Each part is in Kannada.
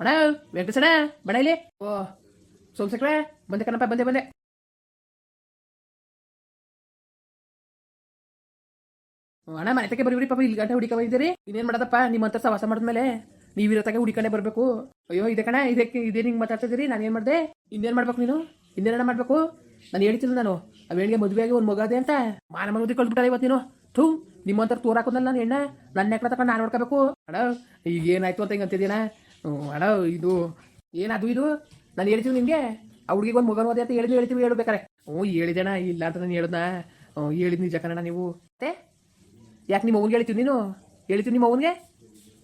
ಅಣ್ಣ, ವೆಂಕಟೇಶಣ್ಣ ಬಡ ಇಲ್ಲಿ. ಓ, ಸೋಮಶೇಖರ, ಬಂದೆ ಕಣಪ್ಪ, ಬಂದೆ ಬಂದೆ. ಅಣ್ಣ, ಮನೆ ತಕ್ಕೆ ಬರೀ ಪಾಪ ಇಲ್ಲಿ ಗಂಟೆ ಹುಡುಕ ಬಂದಿದ್ದೀರಿ. ಇನ್ನೇನ್ ಮಾಡದಪ್ಪ? ಹತ್ರ ಸವಾಸ ಮಾಡಿದ್ಮೇಲೆ ನೀವಿರತ್ತಾಗೆ ಹುಡುಕಂಡೆ ಬರಬೇಕು. ಅಯ್ಯೋ, ಇದೆ ಕಣ, ಇದಕ್ಕೆ ಇದೇ ಹಿಂಗೆ ಮಾತಾಡ್ತಿದ್ದೀರಿ? ನಾನು ಏನು ಮಾಡಿದೆ? ಇನ್ನೇನು ಮಾಡ್ಬೇಕು ನೀನು? ಇನ್ನೇನ ಮಾಡಬೇಕು? ನಾನು ಹೇಳ್ತಿಲ್ಲ ನಾನು. ಅವೇಳಿಗೆ ಮದುವೆಯಾಗಿ ಒಂದು ಮಗದೆ ಅಂತ. ಮಾನ ಮನೆ ಕಳ್ಬಿಟ್ಟಾರೆ ಇವತ್ತು ನೀನು. ಥೂ ನಿಮ್ಮಂತರ ತೋರಾಕೋದಲ್ಲ ನಾನು ಎಣ್ಣ ನನ್ನ ನೆಕ್ಲ ತಗೊಂಡು ನಾನು ನೋಡ್ಕೋಬೇಕು. ಅಣ್ಣ, ಈಗ ಏನಾಯ್ತು ಅಂತ ಹಿಂಗೆ ಅಂತಿದ್ದೀನ ಅಣ್ಣ, ಇದು ಏನದು ಇದು? ನಾನು ಹೇಳ್ತೀವಿ ನಿಮಗೆ. ಆ ಹುಡುಗಿಗೆ ಒಂದು ಮಗನ ಓದಿ ಅಂತ ಹೇಳಿದ್ವಿ, ಹೇಳ್ತೀವಿ, ಹೇಳ್ಬೇಕಾರೆ. ಹ್ಞೂ ಹೇಳಿದೆಣ ಇಲ್ಲ ಅಂತ ನಾನು ಹೇಳಿದ್ನ. ಹ್ಞೂ, ಹೇಳಿದ್ ನಿಜ ಕಣ ನೀವು. ಮತ್ತೆ? ಯಾಕೆ ನಿಮ್ಮ ಅವ್ನಿಗೆ ಹೇಳ್ತೀವಿ ನೀನು? ಹೇಳ್ತೀವಿ ನಿಮ್ಮ ಅವ್ನಿಗೆ?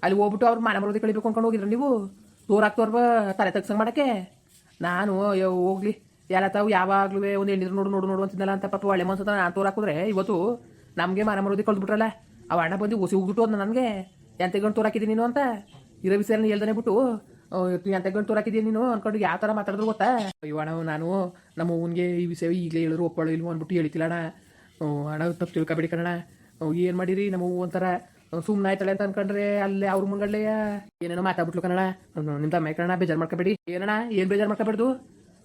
ಅಲ್ಲಿ ಹೋಗ್ಬಿಟ್ಟು ಅವ್ರು ಮನೆ ಮರೋದಿ ಕಳಿಬೇಕು ಅನ್ಕೊಂಡು ಹೋಗಿದ್ರೆ ನೀವು? ತೋರಾಕ್ ತೋರ್ಬ ತಲೆ ತಗ್ಸಂಗ್ ಮಾಡಕ್ಕೆ? ನಾನು ಹೋಗ್ಲಿ. ಯಾರ ತಾವು ಯಾವಾಗ್ಲೂ ಒಂದು ಹೆಣ್ಣಿದ್ರು ನೋಡು ನೋಡು ನೋಡು ಅಂತಿದ್ದಲ್ಲ ಅಂತ ಪಾಪ ಒಳ್ಳೆ ಮನ್ಸತ್ತ ನಾನು ತೋರಾಕಿದ್ರೆ ಇವತ್ತು ನಮಗೆ ಮನೆ ಮರೋದಿ ಕಳ್ದ್ಬಿಟ್ರಲ್ಲ ಅವ ಅಣ್ಣ ಬಂದು ಹೊಸಿ ಹೋಗ್ಬಿಟ್ಟು ಅಂತ ನನಗೆ. ಎಂತೆಗಂಡು ತೋರಾಕಿದ್ದೀನಿ ನೀನು ಅಂತ? ಇರೋ ವಿಷಯನ ಹೇಳ್ದಾನೆ ಬಿಟ್ಟು ಎಂತ ಗಂಟು ತೋರಾಕಿದ್ಯಾ ನೀನು? ಅನ್ಕೊಂಡು ಯಾವ ಥರ ಮಾತಾಡಿದ್ರು ಗೊತ್ತಾ? ಅಯ್ಯೋ ಅಣ್ಣ, ನಾನು ನಮ್ಮ ಅವ್ವನಿಗೆ ಈ ವಿಷಯ ಈಗಲೇ ಹೇಳಿದ್ರು ಒಪ್ಪಳು ಇಲ್ವೋ ಅಂದ್ಬಿಟ್ಟು ಹೇಳ್ತಿಲ್ಲ ಅಣ್ಣ. ಅಣ್ಣ, ತಪ್ಪು ತಿಳ್ಕೊಬೇಡಿ ಕಣ ಏನು ಮಾಡಿರಿ? ನಮ್ಮ ಒಂಥರ ಸುಮ್ಮನೆ ಆಯ್ತಾಳೆ ಅಂತ ಅನ್ಕೊಂಡ್ರೆ ಅಲ್ಲೇ ಅವ್ರ ಮುಂಗಡ್ಲೆ ಏನೇನೋ ಮಾತಾಡ್ಬಿಟ್ಲು ಕಣ ನಿಮ್ದ ಮೈ ಕಣ ಬೇಜಾರು ಮಾಡ್ಕೋಬೇಡಿ. ಏನಣ್ಣ, ಏನು ಬೇಜಾರು ಮಾಡ್ಕೋಬೇಡ್ದು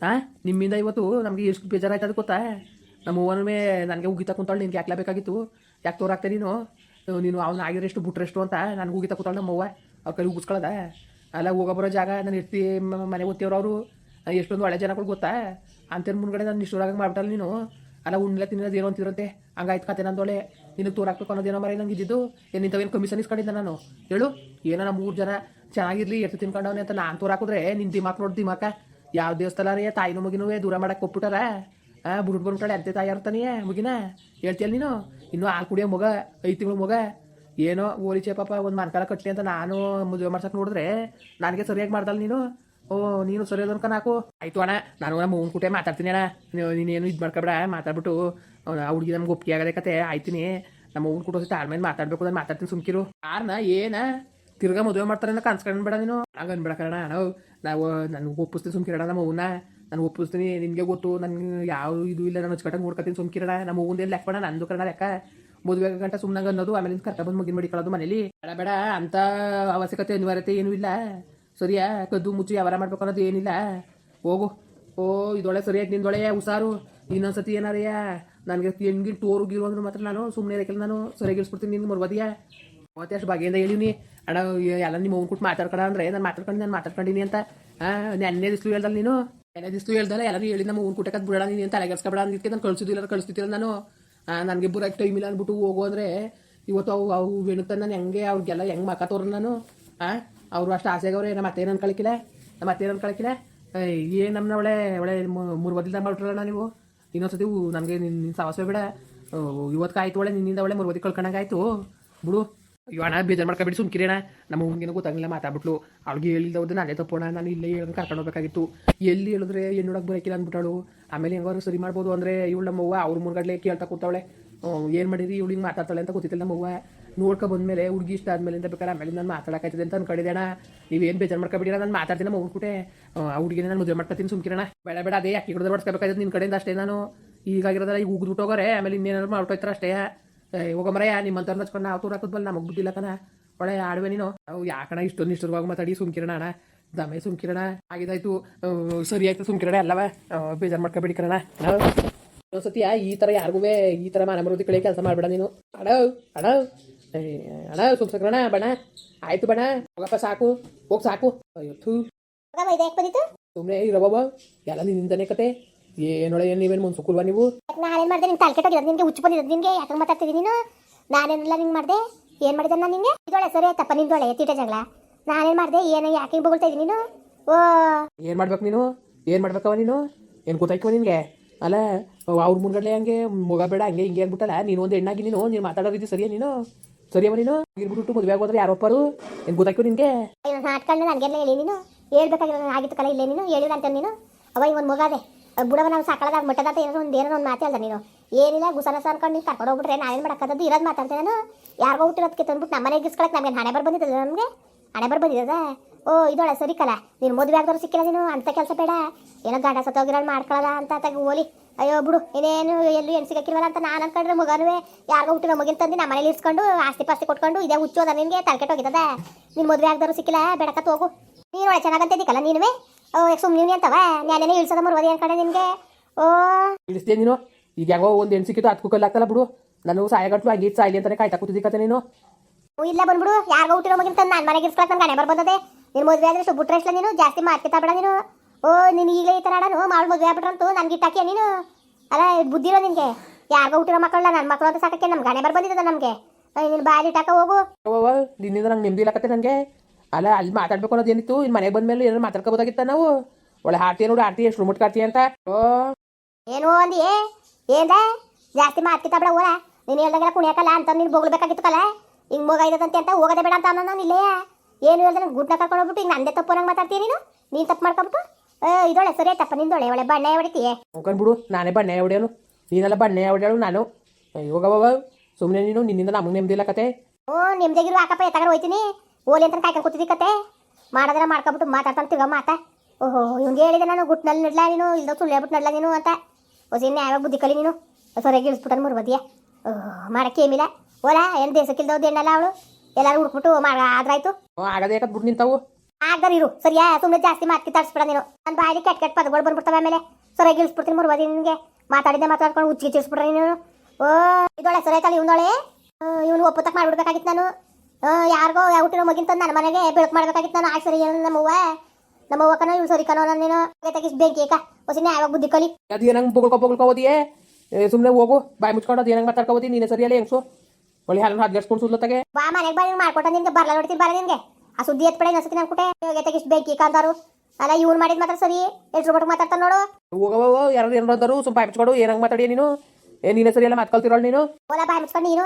ಹಾಂ ನಿಮ್ಮಿಂದ ಇವತ್ತು ನಮಗೆ ಎಷ್ಟು ಬೇಜಾರಾಯ್ತು ಅದು ಗೊತ್ತಾ? ನಮ್ಮ ನನಗೆ ಉಗಿತಾ ಕುಂತಾಳೆ, ನಿನ್ಗೆ ಯಾಕ್ಲಾಬೇಕಾಗಿತ್ತು ಯಾಕೆ ತೋರಾಗ್ತೇನೆ ನೀನು? ನೀನು ಅವ್ನು ಆಗಿರೆಷ್ಟು ಬಿಟ್ರೆಷ್ಟು ಅಂತ ನನಗೆ ಉಗಿತಾ ಕೂತಾಳೆ ನಮ್ಮ ಅವ್ವ. ಅವ್ರ ಕೈ ಉಗಿಸ್ಕೊಳ್ಳೋದ ಅಲ್ಲ, ಹೋಗೋ ಬರೋ ಜಾಗ ನಾನು ಇರ್ತಿ ಮನೆ ಓದ್ತೀವ್ರು ಅವರು ಎಷ್ಟೊಂದು ಒಳ್ಳೆ ಜನಗಳು ಗೊತ್ತಾ? ಅಂತೇನು ಮುಂದ್ಗಡೆ ನಾನು ಇಷ್ಟೊಳಗೆ ಮಾಡ್ಬಿಟ್ಟಲ್ಲ ನೀನು? ಅಲ್ಲ, ಉಣ್ಣಿಲ್ಲ ತಿನ್ನೋದು ಏನೋ ಅಂತಿರಂತೆ ಹಂಗಾಯ್ತು ಕತೆ ನಂದೊಳೆ. ನಿನಗೆ ತೋರಾಕ್ಬೇಕು ಅನ್ನೋದೇನೋ ಮರೆ ನಂಗೆ ಇದ್ದಿದ್ದು. ಏನು ಇಂಥವೇನು ಕಮಿಷನ್ ಇಸ್ಕೊಂಡಿದ್ದೆ ನಾನು? ಹೇಳು. ಏನೋ ನಮ್ಮ ಮೂರು ಜನ ಚೆನ್ನಾಗಿರಲಿ ಎತ್ತು ತಿನ್ಕೊಂಡವನೇ ಅಂತ ನಾನು ತೋರಾಕಿದ್ರೆ ನಿನ್ನ ದಿಮಾಕ್ ನೋಡಿ ದಿಮಾಕ. ಯಾವ ದೇವಸ್ಥಾನ ರೀ, ತಾಯಿನೂ ಮುಗಿನೂ ದೂರ ಮಾಡಕ್ಕೆ ಕೊಟ್ಬಿಟ್ಟಾರ ಹಾಂ ಬಿಡ್ಬಿಟ್ಟು ಬಂದ್ಬಿಟ್ಟಾಳೆ ಅಂತೆ ತಾಯಿ ಇರ್ತಾನೆ ಮುಗಿನ? ಹೇಳ್ತೀಯಲ್ಲ ನೀನು? ಇನ್ನೂ ಹಾಲು ಕುಡಿಯೋ ಮಗ, ಐದು ತಿಂಗಳು ಮಗ. ಏನೋ ಓಲಿಚೆ ಪಾಪ ಒಂದು ಮನ್ಕಾಲ ಕಟ್ಲಿ ಅಂತ ನಾನು ಮದುವೆ ಮಾಡ್ಸಕ್ಕೆ ನೋಡಿದ್ರೆ ನನಗೆ ಸರಿಯಾಗಿ ಮಾಡ್ದಲ್ಲ ನೀನು? ಓ, ನೀನು ಸರಿ ಅನ್ಕ ನಾಕು ಆಯ್ತು ಅಣ್ಣ, ನಾನು ನಮ್ಮ ಮೂನ್ ಕುಟೆ ಮಾತಾಡ್ತೀನಿ ಅಣ್ಣ. ನೀನೇನು ಇದು ಮಾಡ್ಕೊಬೇಡ, ಮಾತಾಡ್ಬಿಟ್ಟು ಅವ್ನ- ಆ ಹುಡುಗಿ ನಮ್ಗೆ ಒಪ್ಪಿಗೆ ಆಗದೆ ಕತೆ ಆಯ್ತೀನಿ ನಮ್ಮ ಮೂನ್ ಕುಟೋ ತಾಳ್ಮೇಲೆ ಮಾತಾಡ್ಬೇಕು ನಾನು ಮಾತಾಡ್ತೀನಿ ಸುಮ್ಕಿರು. ಯಾರನ್ನ ಏನ? ತಿರ್ಗಾ ಮದುವೆ ಮಾಡ್ತಾರೆ ಅಂತ ಕನ್ಸ್ಕೊಂಡ್ಬೇಡ ನೀನು. ಹಂಗೆ ಅನ್ಬೇಡ ಕಣ ನಾವು ನಾವು ನಾನು ಒಪ್ಪಿಸ್ತೀನಿ ಸುಮ್ಕಿರಣ ನಮ್ಮ ಅವ್ವನ್ನ ನಾನು ಒಪ್ಪಿಸ್ತೀನಿ ನಿಮಗೆ ಗೊತ್ತು, ನನ್ಗೆ ಯಾವ ಇದು ಇಲ್ಲ, ನಾನು ಹಚ್ಕಟ್ಟಂಗೆ ನೋಡ್ಕೊತೀನಿ ಸುಮ್ಕಿರಣ ನಮ್ಮ ಅವ್ವಂದು ಏನು ಲೆಕ್ಕ ನಂದು ಕಣ ಲೆಕ್ಕ. ಮದುವೆ ಗಂಟ ಸುಮ್ಮನಾಗ ಅನ್ನೋದು ಆಮೇಲೆ ಕರ್ಕ ಬಂದು ಮುಗಿನ ಮಡಿಕೊಳ್ಳೋದು ಮನೇಲಿ. ಬೇಡ ಬೇಡ, ಅಂತ ಅವಶ್ಯಕತೆ ಅನಿವಾರ್ಯತೆ ಏನೂ ಇಲ್ಲ. ಸರಿಯಾ? ಕದ್ದು ಮುಚ್ಚಿ ವ್ಯವಹಾರ ಮಾಡ್ಬೇಕು ಅನ್ನೋದು ಏನಿಲ್ಲ. ಹೋಗು. ಓ ಇದೊಳೆ ಸರಿಯಾಗಿ ನಿಂದೊಳೆ ಹುಷಾರು. ಇನ್ನೊಂದ್ಸತಿ ಏನಾರಯ್ಯ? ನನಗೆ ಹೆಣ್ಗಿನ್ ಟೋರು ಗೀರು ಅಂದ್ರೆ ಮಾತ್ರ ನಾನು ಸುಮ್ಮನೆ ಇರಕ್ಕಿಲ್ಲ ನಾನು. ಸರಿಯಾಗಿ ಇಳಿಸ್ಬಿಡ್ತೀನಿ ನಿನ್ನ ಮರ್ವದಿಯಾ. ಮತ್ತೆ ಅಷ್ಟು ಬಗೆಯಿಂದ ಹೇಳಿವ್ನಿ. ಅಣ್ಣ ಎಲ್ಲ ನಿಮ್ಮ ಅವ್ನ ಕೊಟ್ಟು ಮಾತಾಡ್ಕೊಳ ಅಂದ್ರೆ ನಾನು ಮಾತಾಡ್ಕೊಂಡು, ನಾನು ಮಾತಾಡ್ಕೊಂಡಿನಿ ಅಂತ. ನೆನ್ನೆ ದಿಸ್ಲು ಹೇಳ್ದಲ್ಲ ನೀನು? ನೆನ್ನೆ ದಿಸ್ಲು ಹೇಳ್ದಲ್ಲ ಎಲ್ಲರೂ ಹೇಳಿ ನಮ್ಮ ಅವ್ನ ಕುಟಕ್ಕೆ ಬಿಡೋಣ ನೀನು ಅಂತ ತಲೆಗೆಡ್ಸ್ಕೊಬೇಡ ಅಂದಿದ್ದಕ್ಕೆ ನಾನು ಕಳಿಸಿದ್ದಿಲ್ಲ ಕಳಿಸ್ತಿದ್ದಿಲ್ಲ ನಾನು. ನನಗೆ ಬುರಾಕ್ ಟೈಮ್ ಇಲ್ಲ ಅಂದ್ಬಿಟ್ಟು ಹೋಗೋದ್ರೆ ಇವತ್ತು ಅವು ಅವು ವಿಣುತ್ತ ನಾನು ಹೆಂಗೆ ಅವ್ರಿಗೆಲ್ಲ ಹೆಂಗೆ ತೋರ ನಾನು? ಹಾಂ ಅವರು ಅಷ್ಟು ಆಸೆಗವ್ರೆ, ನಮ್ಮ ಅತ್ತೇನು ಅನ್ಕೊಳಕಿಲ್ಲ, ನಮ್ಮ ಅತ್ತೇನು ಅನ್ಕೊಳಕಿಲ್ಲ. ಏನು ನಮ್ಮನ್ನ ಒಳ್ಳೆ ಒಳ್ಳೆ ಮೂರು ಬದಿಲ್ದಂಗೆ ಮಾಡ್ಬಿಟ್ರಲ್ಲ ನೀವು? ಇನ್ನೊಂದ್ಸತಿ ನನಗೆ ನಿನ್ನ ಸಾಹಸ ಬೇಡ. ಇವತ್ತು ಆಯ್ತು ಒಳ್ಳೆ, ನಿನ್ನಿಂದ ಒಳ್ಳೆ ಮೂರು ಬದಿ ಕಳ್ಕೊಂಡಂಗಾಯ್ತು. ಬಿಡು. ಅಯ್ಯೋ, ಅಣ್ಣ, ಬೇಜಾರು ಮಾಡ್ಕೊಬಿಡಿ ಸುಮ್ ಕಿರಣ ನಮ್ಮ ಹುಂಗಿನ ಗೊತ್ತಾಗಲಿಲ್ಲ, ಮಾತಾಡ್ಬಿಟ್ಲು. ಅವ್ಳಿಗೆ ಹೋದ್ರೆ ನಾನೇ ತಪ್ಪೋಣ, ನಾನು ಇಲ್ಲೇ ಹೇಳೋದು ಕರ್ಕೊಂಡು ಹೋಗ್ಬೇಕಾಗಿತ್ತು. ಎಲ್ಲಿ ಹೇಳಿದ್ರೆ ಹೆಣ್ಣೊಳಗೆ ಬರೋಕಿಲ್ಲ ಅಂದ್ಬಿಟ್ಟಳು. ಆಮೇಲೆ ಹೆಂಗಾರು ಸರಿ ಮಾಡ್ಬೋದು ಅಂದರೆ ಇವಳು ನಮ್ಮವ್ವ ಅವ್ರ ಮುರುಗಡ್ಲೆ ಕೇಳ್ತಾ ಕೂತಾವಳೆ. ಏನು ಮಾಡಿರಿ ಹಿಂಗೆ ಮಾತಾಡ್ತಾಳೆ ಅಂತ ಗೊತ್ತಿಲ್ಲ ನಮ್ಮವ್ವ ನೋಡ್ಕೊ ಬಂದಮೇಲೆ ಹುಡುಗಿ ಇಷ್ಟ ಆದಮೇಲೆ ಅಂತ ಬೇಕಾದ್ರೆ ಆಮೇಲೆ ನಾನು ಮಾತಾಡಕ್ಕಾಯ್ತದೆ ಅಂತ ಅನ್ಕೊಂಡಿದ್ದೆ ಅಣ್ಣ. ನೀವೇನು ಬೇಜಾರು ಮಾಡ್ಕೊಬಿಡಿ ನಾನು ಮಾತಾಡ್ತೀನಿ ನಮ್ಮ ಹೋಗ್ಬಿಟ್ಟೆ ಆ ಹುಡುಗಿನ ನಾನು ಮದುವೆ ಮಾಡ್ಕೊತೀನಿ ಸುಮ್ಕಿರಣ ಬೇಡ ಬೇಡ, ಅದೇ ಅಕ್ಕಿ ಹಿಡಿದ್ರೆ ಬಡ್ಸ್ಕೊಬೇಕಾಯ್ತದೆ ನಿನ್ನ ಕಡೆಯಿಂದ ಅಷ್ಟೇ ನಾನು. ಈಗಾಗಿರೋದಲ್ಲ ಈಗ ಉಗ್ದು ಹೋಗೋರೆ, ಆಮೇಲೆ ಇನ್ನೇನಾದ್ರು ಮಾಡ್ಕೊಯ್ತಾರೆ ಅಷ್ಟೇ. ಹೋಗಮರಯ್ಯ ನಿಮ್ಮಂತವ್ರನ್ನ ನಚ್ಕೊಂಡು ನಾವು ತೂರ ಹಾಕಿದ್ಬಲ್ಲ ನಮಗೆ ಬುದ್ಧಿಲ್ಲ ಕಣ. ಒಳ್ಳೆ ಆಡುವೆ ನೀನು. ಅವು ಯಾಕಣ ಇಷ್ಟೊಂದು ಇಷ್ಟರವಾಗಿ ಮಾತಾಡಿ ಸುಮ್ಕಿರಣ ಅಣ್ಣ. ದಮೆ ಸುಮ್ಕಿರಣ. ಆಗಿದಾಯ್ತು. ಸರಿ ಆಯ್ತು ಸುಮ್ಕಿರಣ ಅಲ್ಲವ ಬೇಜಾರು ಮಾಡ್ಕೊಬೇಡಿ ಕಣ ಇನ್ನೊಂದ್ಸತಿ ಈ ತರ ಯಾರಿಗೂ ಈ ತರ ಮಾನ ಮರುದಿ ಕಡೆ ಕೆಲಸ ಮಾಡ್ಬೇಡ ನೀನು. ಅಡ ಅಡ ಏ, ಅಣ್ಣ ಸುಮ್ಸಕ್ರಣ ಬಣ ಆಯ್ತು ಬಣ ಹೋಗಪ್ಪ ಸಾಕು. ಹೋಗ್ ಸಾಕು. ಅಯ್ಯೋ ಥೂ. ಸುಮ್ಮನೆ ಇರಬಾಬ ಎಲ್ಲ ನಿನ್ನಿಂದನೇ ಕತೆ. ಏನೊಳೆ ಏನು ನೀವೇನು ಮುನ್ಸುಕುಲ್ವಾ ನೀವು? ನಾನೇನು ಮಾಡಿದೆ ನಿಂಗೆ ತಲೆಕೆಟ್ಟೋಗಿರೋದು ನಿನಗೆ ಹುಚ್ಚು ಬಂದಿರೋದು ನಿನಗೆ ಯಾಕೆ ಮಾತಾಡ್ತಿದ್ದೀನಿ ನೀನು? ನಾನೇನೆಲ್ಲ ನಿಂಗೆ ಮಾಡಿದೆ? ಏನು ಮಾಡಿದೆ ನಾನು ನಿಂಗೆ ಇದೊಳೆ ಸರಿ ಆಯ್ತಪ್ಪ ನಿಂದೊಳೆ ತೀಟ ಜಗಳ. ನಾನೇನು ಮಾಡಿದೆ ಏನು ಯಾಕೆ ಹಿಂಗೆ ಬೊಗಳ್ತಾ ಇದ್ದೀನಿ ನೀನು? ಓ. ಏನು ಮಾಡ್ಬೇಕು ನೀನು? ಏನು ಮಾಡ್ಬೇಕವ ನೀನು? ಏನು ಗೊತ್ತಾಯ್ಕವ ನಿನಗೆ? ಅಲ್ಲ ಅವ್ರ ಮುಂದ್ಗಡೆ ಹಂಗೆ ಮಗ ಬೇಡ ಹಂಗೆ ಹಿಂಗೆ ಅಂದ್ಬಿಟ್ಟಲ್ಲ ನೀನು ಒಂದು ಹೆಣ್ಣಾಗಿ ನೀನು ನೀನು ಮಾತಾಡೋ ರೀತಿ ಸರಿಯಾ ನೀನು? ಸರಿಯವ ನೀನು? ಇರ್ಬಿಟ್ಟು ಮದುವೆ ಆಗೋದ್ರೆ ಯಾರೊಪ್ಪರು ಏನು ಗೊತ್ತಾಯ್ಕೋ ನಿನಗೆ? ನಾಟ್ಕೊಂಡು ನನಗೆಲ್ಲ ಹೇಳಿ ನೀನು? ಹೇಳ್ಬೇಕಾಗಿರೋ ಆಗಿತ್ತು ಕಲ ಇಲ್ಲೇ ನೀನು? ಹೇಳಿಲ್ಲ ಅಂತ ನೀನು? ಅವ ಈಗ ಒಂದು ಮಗಾದೆ ಬುಡವ, ನಾವು ಸಾಕಳದಾಗ ಮಟ್ಟದ ಏನೋ ಒಂದು ಏನೋ ಒಂದು ಮಾತು ನೀನು. ಏನಿಲ್ಲ, ಗುಸನಸ ಅನ್ಕೊಂಡು ನೀನು ಕರ್ಕೊಂಡು ಹೋಗ್ಬಿಟ್ರೆ ನಾನೇನು ಮಾಡೋಕ್ಕದ್ದು ಇರೋದು ಮಾತಾಡ್ತೀನಿ ನಾನು. ಯಾರಿಗೋ ಹುಟ್ಟಿರೋದಕ್ಕೆ ತಂದ್ಬಿಟ್ಟು ನಮ್ಮ ಮನೆಗೆ ಇಸ್ಕೊಳಕ್ಕೆ ನಮಗೆ ಹಣೆ ಬರ್ ಬಂದಿದ್ದದ ನಮಗೆ? ಹಣೆ ಬರ್ ಬಂದಿದ್ದದ? ಓ ಇದೊಳೆ ಸರಿ ಕಲ. ನೀನು ಮದುವೆ ಆಗ್ದವ್ರು ಸಿಕ್ಕಿಲ್ಲ ನೀನು ಅಂತ ಕೆಲಸ ಬೇಡ. ಏನೋ ಗಂಡ ಸತ್ತೋಗಿರೋ ಮಾಡ್ಕೊಳ್ಳೋದ ಅಂತ ತಗ ಓಲಿ. ಅಯ್ಯೋ, ಬಿಡು, ಇನ್ನೇನು ಎಲ್ಲೂ ಏನು ಸಿಗಕ್ಕಿಲ್ವಲ್ಲ ಅಂತ ನಾನು ಅನ್ಕೊಂಡ್ರೆ ಮಗನೂ ಯಾರಿಗೋ ಹುಟ್ಟಿರೋ ಮಗಿನ ತಂದು ನಮ್ಮ ಮನೇಲಿ ಇಸ್ಕೊಂಡು ಆಸ್ತಿ ಪಾಸ್ತಿ ಕೊಟ್ಕೊಂಡು ಇದೇ ಹುಚ್ಚೋದ ನಿನಗೆ ತಲೆಕೆಟ್ಟೋಗಿದ್ದದ ನೀನು ಮದುವೆ ಆಗ್ದವ್ರು ಸಿಕ್ಕಿಲ್ಲ ಬೆಳಕತ್ತು ಹೋಗು ನೀನು ಒಳ್ಳೆ ಚೆನ್ನಾಗಂತಿದ್ದಕ್ಕಲ್ಲ ನೀನುವೆ? ಓ ಸುಮ್ಮನೆ ಅಂತವ ನ್ಯಾನೇನೆ ಇಳ್ಸೋದ ಮರುವದಿ ಅನ್ಕಡೆ ನಿನಗೆ. ಓ. ಇಳಿಸ್ತೀಯ ನೀನು? ಈಗ ಯಾಗೋ ಒಂದು ಹೆಣ್ಣು ಸಿಕ್ಕಿತು ಅದಕ್ಕೂ ಕಲ್ಲಾಗ್ತಲ್ಲ ಬಿಡು. ನಾನು ಸಾಯಗಟ್ಲು ಆಗಿ ಸಾಯ್ಲಿ ಅಂತಾನೆ ಕಾಯ್ತಾ ಕೂತಿದ್ದಕ್ಕತ್ತೆ ನೀನು. ಹ್ಞೂ ಇಲ್ಲ ಬಂದ್ಬಿಡು. ಯಾರಿಗೋ ಹುಟ್ಟಿರೋ ಮಗಿನ ತಂದು ನಾನು ಮನೆಗೆ ಇರ್ಸ್ಕೊಳಕ್ ನನ್ನ ಗಣೆ ಬರ್ಬಂದದೆ. ನಿನ್ನ ಮದುವೆ ಆದ್ರೆ ಸುಬ್ಬುಟ್ರೆ ಇಷ್ಟಲ್ಲ ನೀನು. ಜಾಸ್ತಿ ಮಾರ್ಕೆತಾ ಬೇಡ ನೀನು. ಓ ನಿನ್ ಈಗಲೇ ಈ ಥರ ನಾನು ಮಾಡಿ ಮದುವೆ ಆಗ್ಬಿಟ್ರಂತೂ ನನ್ಗೆ ಇಟ್ಟಾಕಿಯ ನೀನು? ಅಲ್ಲ ಬುದ್ಧಿರೋ ನಿನ್ಗೆ ನಿನಗೆ. ಯಾರಿಗೋ ಹುಟ್ಟಿರೋ ಮಕ್ಕಳಲ್ಲ ನನ್ನ ಮಕ್ಕಳು ಅಂತ ಸಾಕಕ್ಕೆ ನಮ್ಮ ಗಣೆ ಬರ್ಬಂದಿದ್ದದ ನಮಗೆ. ನೀನು ಬಾಯಲ್ಲಿ ಇಟ್ಟಾಕ ಹೋಗು. ನಿನ್ನಿಂದ ನಂಗೆ ನೆಮ್ಮದಿ ಇಲ್ಲಕತ್ತೆ ನನಗೆ ಅಲ್ಲ ಅಲ್ಲಿ ಮಾತಾಡ್ಬೇಕು ಅನ್ನೋದು ಏನಿತ್ತು? ಇನ್ನು ಮನೆಗೆ ಬಂದ್ಮೇಲೆ ಏನಾರು ಮಾತಾಡ್ಕೋಬೋದಾಗಿತ್ತ ನಾವು? ಒಳ್ಳೆ ಹಾಡ್ತೀಯ ನೋಡು ಆಡ್ತೀಯ ಎಷ್ಟು ಮುಟ್ಕಾಡ್ತೀಯ ಅಂತ. ಓ. ಏನು ಅಂದಿ? ಏನ್ದ? ಜಾಸ್ತಿ ಮಾತ್ಕಿತ ಬೇಡ ಓದ ನೀನು ಹೇಳ್ದಂಗೆಲ್ಲ ಕುಣಿಯಕಲ್ಲ ಅಂತ ನೀನು ಹೋಗ್ಲಬೇಕಾಗಿತ್ತು ಕಲ್ಲ ಹಿಂಗೆ ಮಗ ಐದದಂತೆ ಅಂತ ಹೋಗೋದೇ ಬೇಡ ಅಂತ ಅನ್ನೋ ನಾನು ಇಲ್ಲೇ. ಏನು ಹೇಳ್ದೆ ನಂಗೆ ಗುಡ್ನ ಕರ್ಕೊಂಡು ಹೋಗ್ಬಿಟ್ಟು ಈಗ ನಂದೇ ತಪ್ಪು ನಂಗೆ ಮಾತಾಡ್ತೀಯ ನೀನು? ನೀನು ತಪ್ಪು ಮಾಡ್ಕೊಬಿಟ್ಟು? ಇದೊಳೆ ಸರಿ ತಪ್ಪ ನಿಂದೊಳೆ ಒಳ್ಳೆ ಬಣ್ಣೆ ಹೊಡಿತೀಯೇ. ಬಿಡು ನಾನೇ ಬಣ್ಣೆ ಹೊಡೆಯೋನು ನೀನೆಲ್ಲ ಬಣ್ಣೆ ಹೊಡೆಯೋಳು ನಾನು. ಇವಾಗ ಸುಮ್ಮನೆ ನೀನು ನಿನ್ನಿಂದ ನಮಗೆ ನೆಮ್ಮದಿಲ್ಲ ಕತೆ. ಓ ನಿಮ್ದಾಗಿರು ಹಾಕಪ್ಪ ಎತ್ತಾಗ ಹೋಯ್ತೀನಿ. ಓಲಿ ಅಂತ ಕಾಯ್ಕೊಂಡು ಕೂತಿದ್ದಿ ಕತೆ? ಮಾಡಿದ್ರೆ ಮಾಡ್ಕೊಬಿಟ್ಟು ಮಾತಾಡ್ತಾನೆ ತಿರ್ಗ ಮಾತಾ? ಓಹೋ ಇವ್ನಿಗೆ ಹೇಳಿದೆ ನಾನು ಗುಟ್ನಲ್ಲಿ ನಡ್ಲಾ ನೀನು ಇಲ್ದ ಸುಳ್ಳೆ ಬಿಟ್ಟು ನಡ್ಲಾ ನೀನು ಅಂತ. ಹೊಸ ಯಾವಾಗ ಬುದ್ಧಿ ಕಲಿ ನೀನು? ಸರಿಯಾಗಿ ಇಳಿಸ್ಬಿಟ್ಟು ಮುರ್ಬದಿಯ ಓಹ್ ಮಾಡಕ್ಕೆ ಏಮಿಲ್ಲ ಓಲಾ ಏನು ದೇಶಕ್ಕಿಲ್ದವ್ದು ಏನಲ್ಲ ಅವಳು? ಎಲ್ಲರೂ ಹುಡ್ಕ್ಬಿಟ್ಟು ಮಾಡ ಆದ್ರಾಯ್ತು? ಆಗದೇ ಬಿಟ್ಟು ನಿಂತಾವು? ಆಗ್ದಾರ ಇರು. ಸರಿಯಾ ಸುಮ್ಮನೆ ಜಾಸ್ತಿ ಮಾತ್ಕಿ ತರಿಸ್ಬಿಡ ನೀನು. ನನ್ನ ಬಾಯಿ ಕೆಟ್ಟ ಕೆಟ್ಟ ಪದಗಳು ಬಂದ್ಬಿಡ್ತವೆ ಆಮೇಲೆ. ಸರಿಯಾಗಿ ಇಳಿಸ್ಬಿಡ್ತೀನಿ ಮುರ್ಬದಿ ನಿನಗೆ. ಮಾತಾಡಿದ್ದೆ ಮಾತಾಡ್ಕೊಂಡು ಉಚ್ಚಿಗೆ ಚಿಸ್ಬಿಡ್ರಿ ನೀನು. ಓ ಇದೊಳೆ ಸರಿ ಆಯ್ತಲ್ಲ ಇವನೊಳೆ? ಇವನು ಒಪ್ಪತ್ತಕ್ಕೆ ಮಾಡ್ಬಿಡ್ಬೇಕಾಗಿತ್ತು ನಾನು. ಯಾರಿಗೋ ಹುಟ್ಟಿರೋ ಮಗಿಂತ ನನ್ನ ಮನೆಗೆ ಬೆಳಕು ಮಾಡ್ಬೇಕಾಗಿತ್ತು ನಾನು. ಆ ಸರಿ ಏನು ನಮ್ಮವ್ವ ನಮ್ಮ ಕಣ ಇವ್ಳು ಸರಿ ಕನೋ ನಾನು ನೀನು ತೆಗಿಸ್ ಬೆಂಕಿ ಏಕ. ಹೊಸಿನ ಯಾವಾಗ ಬುದ್ಧಿ ಕಲಿ? ಅದು ಏನಂಗೆ ಬೊಗಳ್ಕೊ ಬೊಗಳ್ಕೋಬೋದಿಯೇ? ಸುಮ್ಮನೆ ಹೋಗು ಬಾಯಿ ಮುಚ್ಕೊಂಡು ಅದು ಏನಂಗೆ ಮಾತಾಡ್ಕೋಬೋದಿ? ನೀನೇ ಸರಿಯಲ್ಲ ಹೆಂಗ್ಸು? ಒಳ್ಳೆ ಹಾಲನ್ನು ಹದ್ಗೆಡ್ಸ್ಕೊಂಡು ಸುಲ್ಲತ್ತಾಗೆ ಬಾ ಮನೆಗೆ ಬಾ ನೀವು ಮಾಡ್ಕೊಟ್ಟ ನಿನ್ಗೆ ಬರ್ಲ ನೋಡ್ತೀನಿ ಬಾರ ನಿನ್ಗೆ. ಆ ಸುದ್ದಿ ಎತ್ಪಡೆ ನಸತಿ ನಾನು ಕುಟೆ ತೆಗಿಸ್ ಬೆಂಕಿ ಕಾಂತಾರು ಅಲ್ಲ ಇವ್ನು ಮಾಡಿದ್ ಮಾತ್ರ ಸರಿ. ಎಷ್ಟು ಮಟ್ಟಿಗೆ ಮಾತಾಡ್ತಾನೆ ನೋಡು. ಹೋಗವ ಯಾರು ಏನಾರು ಅಂದರು ಸುಮ್ಮ ಬಾಯಿ ಮುಚ್ಕೊಂಡು ಏನಂಗೆ ಮಾತಾಡಿಯ ನೀನು? ಏ ನೀನೇ ಸರಿಯಲ್ಲ ಮಾತ್ಕೊಳ್ತಿರೋಳು ನೀನು? ಓಲಾ ಬಾಯಿ ಮುಚ್ಕೊಂಡು ನೀನು.